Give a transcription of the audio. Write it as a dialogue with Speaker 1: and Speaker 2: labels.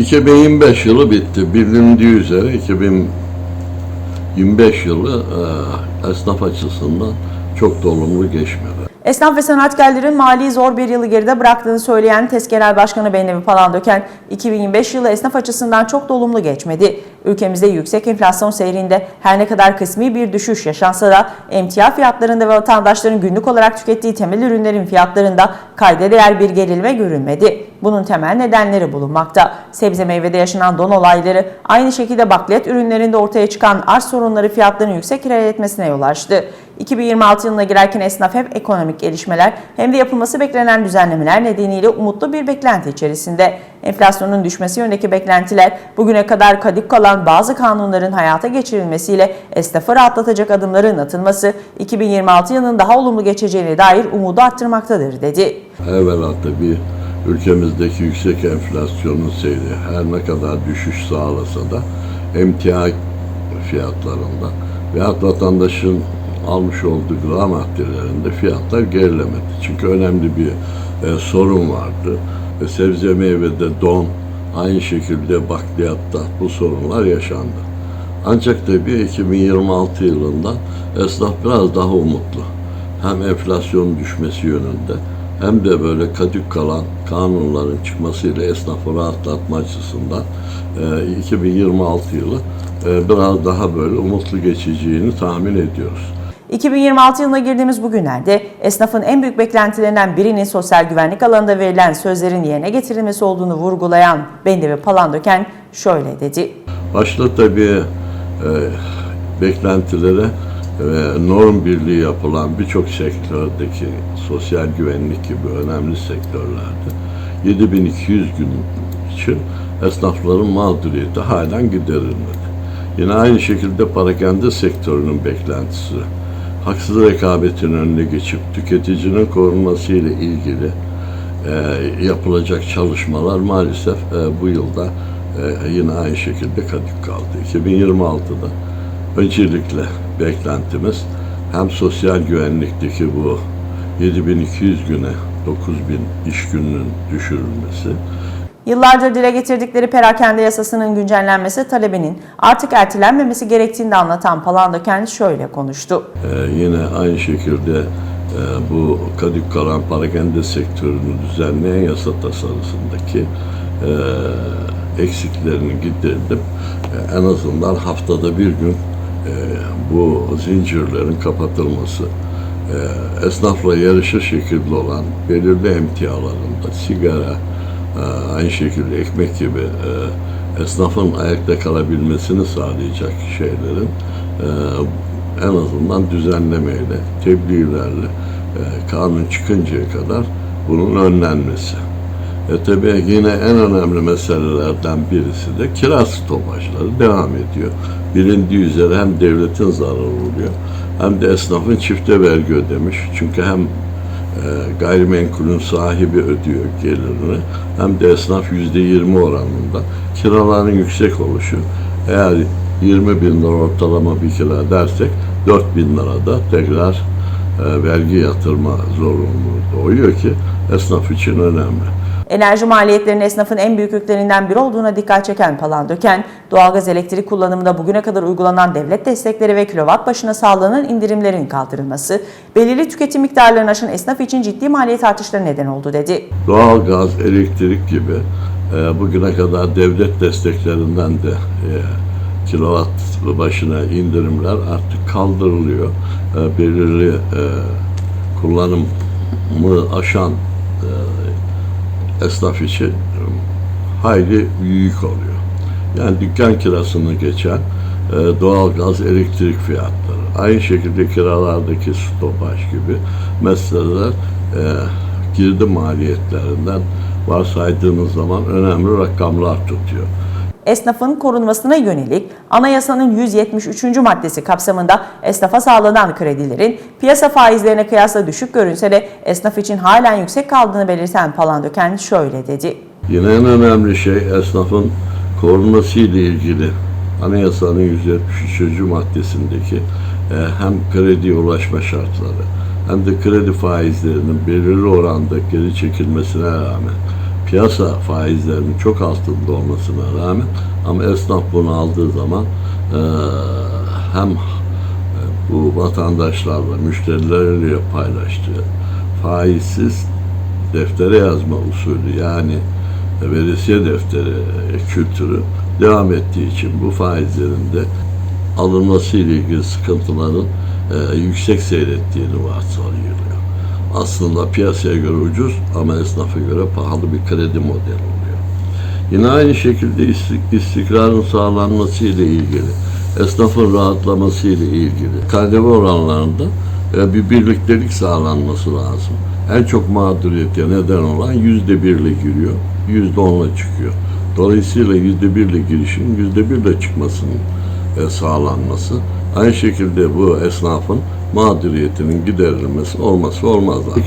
Speaker 1: 2025 yılı bitti. Bilindiği üzere 2025 yılı e, esnaf açısından çok da olumlu geçmedi.
Speaker 2: Esnaf ve sanatkarların mali zor bir yılı geride bıraktığını söyleyen TES Genel Başkanı Bennevi Palandöken, 2025 yılı esnaf açısından çok da olumlu geçmedi. Ülkemizde yüksek enflasyon seyrinde her ne kadar kısmi bir düşüş yaşansa da emtia fiyatlarında ve vatandaşların günlük olarak tükettiği temel ürünlerin fiyatlarında kayda değer bir gerilme görülmedi. Bunun temel nedenleri bulunmakta. Sebze meyvede yaşanan don olayları, aynı şekilde bakliyat ürünlerinde ortaya çıkan arz sorunları fiyatların yüksek ilerletmesine yol açtı. 2026 yılına girerken esnaf hem ekonomik gelişmeler hem de yapılması beklenen düzenlemeler nedeniyle umutlu bir beklenti içerisinde. Enflasyonun düşmesi yönündeki beklentiler bugüne kadar kadık kalan bazı kanunların hayata geçirilmesiyle esnafı rahatlatacak adımların atılması 2026 yılının daha olumlu geçeceğine dair umudu arttırmaktadır dedi.
Speaker 1: Evvela tabii ülkemizdeki yüksek enflasyonun seyri her ne kadar düşüş sağlasa da emtia fiyatlarında veyahut vatandaşın almış olduğu gıda maddelerinde fiyatlar gerilemedi. Çünkü önemli bir e, sorun vardı. E, sebze meyvede don, aynı şekilde bakliyatta bu sorunlar yaşandı. Ancak tabii 2026 yılında esnaf biraz daha umutlu. Hem enflasyonun düşmesi yönünde hem de böyle kadük kalan kanunların çıkmasıyla esnafı rahatlatma açısından e, 2026 yılı e, biraz daha böyle umutlu geçeceğini tahmin ediyoruz.
Speaker 2: 2026 yılına girdiğimiz bu günlerde esnafın en büyük beklentilerinden birinin sosyal güvenlik alanında verilen sözlerin yerine getirilmesi olduğunu vurgulayan Bendevi Palandöken şöyle dedi.
Speaker 1: Başta tabii e, beklentilere ve norm birliği yapılan birçok sektördeki sosyal güvenlik gibi önemli sektörlerde 7200 gün için esnafların mağduriyeti halen giderilmedi. Yine aynı şekilde parakende sektörünün beklentisi haksız rekabetin önüne geçip tüketicinin korunması ile ilgili e, yapılacak çalışmalar maalesef e, bu yılda e, yine aynı şekilde kadık kaldı. 2026'da öncelikle beklentimiz hem sosyal güvenlikteki bu 7200 güne 9000 iş gününün düşürülmesi,
Speaker 2: Yıllardır dile getirdikleri perakende yasasının güncellenmesi talebinin artık ertelenmemesi gerektiğini de anlatan Palandöken şöyle konuştu.
Speaker 1: Ee, yine aynı şekilde e, bu kadük kalan parakende sektörünü düzenleyen yasa tasarısındaki e, eksiklerini giderilip e, en azından haftada bir gün e, bu zincirlerin kapatılması, e, esnafla yarışır şekilde olan belirli emtialarında sigara, aynı şekilde ekmek gibi e, esnafın ayakta kalabilmesini sağlayacak şeylerin e, en azından düzenlemeyle, tebliğlerle e, kanun çıkıncaya kadar bunun önlenmesi. E tabi yine en önemli meselelerden birisi de kira stopajları devam ediyor. Bilindiği üzere hem devletin zararı oluyor hem de esnafın çifte vergi ödemiş. Çünkü hem gayrimenkulün sahibi ödüyor gelirini. Hem de esnaf yüzde yirmi oranında. Kiraların yüksek oluşu. Eğer 20 bin lira ortalama bir kira dersek 4 bin lirada tekrar e, vergi yatırma zorunluluğu doğuyor ki esnaf için önemli.
Speaker 2: Enerji maliyetlerinin esnafın en büyük yüklerinden biri olduğuna dikkat çeken Palandöken, doğalgaz elektrik kullanımında bugüne kadar uygulanan devlet destekleri ve kilowatt başına sağlanan indirimlerin kaldırılması, belirli tüketim miktarlarını aşan esnaf için ciddi maliyet artışları neden oldu dedi.
Speaker 1: Doğal gaz, elektrik gibi e, bugüne kadar devlet desteklerinden de e, kilowatt başına indirimler artık kaldırılıyor. E, belirli e, kullanımı aşan e, esnaf için hayli büyük oluyor. Yani dükkan kirasını geçen e, doğal gaz, elektrik fiyatları, aynı şekilde kiralardaki stopaj gibi meseleler e, girdi maliyetlerinden varsaydığınız zaman önemli rakamlar tutuyor.
Speaker 2: Esnafın korunmasına yönelik anayasanın 173. maddesi kapsamında esnafa sağlanan kredilerin piyasa faizlerine kıyasla düşük görünse de esnaf için halen yüksek kaldığını belirten Palandöken şöyle dedi.
Speaker 1: Yine en önemli şey esnafın korunması ile ilgili anayasanın 173. maddesindeki e, hem krediye ulaşma şartları hem de kredi faizlerinin belirli oranda geri çekilmesine rağmen piyasa faizlerinin çok altında olmasına rağmen ama esnaf bunu aldığı zaman e, hem e, bu vatandaşlarla, müşterileriyle paylaştığı faizsiz deftere yazma usulü yani veresiye defteri e, kültürü devam ettiği için bu faizlerin de alınması ile ilgili sıkıntıların e, yüksek seyrettiğini varsayılıyor. Aslında piyasaya göre ucuz ama esnafa göre pahalı bir kredi modeli oluyor. Yine aynı şekilde istik- istikrarın sağlanması ile ilgili, esnafın rahatlaması ile ilgili KDV oranlarında e, bir birliktelik sağlanması lazım. En çok mağduriyete neden olan yüzde birle giriyor, yüzde onla çıkıyor. Dolayısıyla yüzde birle girişin yüzde birle çıkmasının e, sağlanması, aynı şekilde bu esnafın mağduriyetinin giderilmesi olması olmazlar.